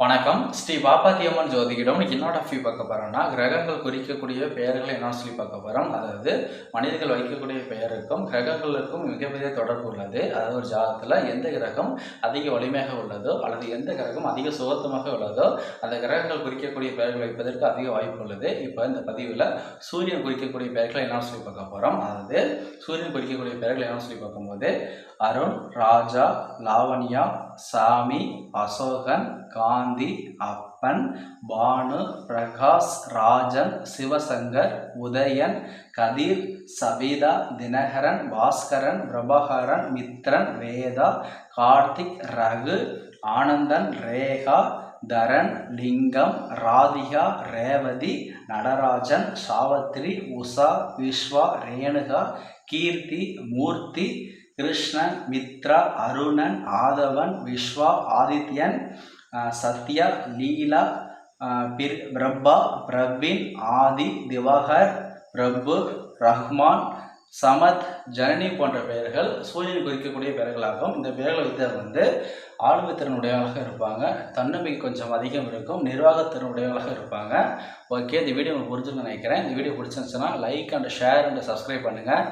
வணக்கம். ஸ்ரீ பாப்பாத்தியம்மன் ஜோதிகிடம் என்னோட என்ன பார்க்க போகிறோம்னா கிரகங்கள் குறிக்கக்கூடிய பெயர்களை என்ன சொல்லி பார்க்க போகிறோம் அதாவது மனிதர்கள் வைக்கக்கூடிய பெயருக்கும் கிரகங்களுக்கும் மிகப்பெரிய தொடர்பு உள்ளது. அதாவது ஒரு ஜாதகத்தில் எந்த கிரகம் அதிக வலிமையாக உள்ளதோ அல்லது எந்த கிரகம் அதிக சுகத்தமாக உள்ளதோ அந்த கிரகங்கள் குறிக்கக்கூடிய பெயர்கள் வைப்பதற்கு அதிக வாய்ப்பு உள்ளது. இப்போ இந்த பதிவில் சூரியன் குறிக்கக்கூடிய பெயர்களை என்ன சொல்லி பார்க்க போகிறோம் அதாவது சூரியன் குறிக்கக்கூடிய பெயர்களை என்ன சொல்லி பார்க்கும்போது அருண் ராஜா லாவண்யா சாமி அசோகன் காந்தி காந்தி அப்பன் பானு பிரகாஷ் ராஜன் சிவசங்கர் உதயன் கதிர் சவிதா தினகரன் பாஸ்கரன் பிரபாகரன் மித்ரன் வேதா கார்த்திக் ரகு ஆனந்தன் ரேகா தரன் லிங்கம் ராதிகா ரேவதி நடராஜன் சாவத்ரி உஷா விஸ்வா ரேணுகா கீர்த்தி மூர்த்தி கிருஷ்ணன் மித்ரா அருணன் ஆதவன் விஸ்வா ஆதித்யன் சத்யா லீலா பிர் பிரபா பிரபின் ஆதி திவாகர் பிரபு ரஹ்மான் சமத் ஜனனி போன்ற பெயர்கள் சூரியன் குறிக்கக்கூடிய பெயர்களாகும். இந்த பெயர்களை வைத்தவர் வந்து ஆளுமை திறனுடையவர்களாக இருப்பாங்க. தன்னம்பிக்கை கொஞ்சம் அதிகம் இருக்கும். நிர்வாகத்திறனுடையவர்களாக இருப்பாங்க. ஓகே இந்த வீடியோ உங்களுக்கு புரிஞ்சுன்னு நினைக்கிறேன். இந்த வீடியோ பிடிச்சிருந்துச்சுன்னா like and share and subscribe பண்ணுங்கள்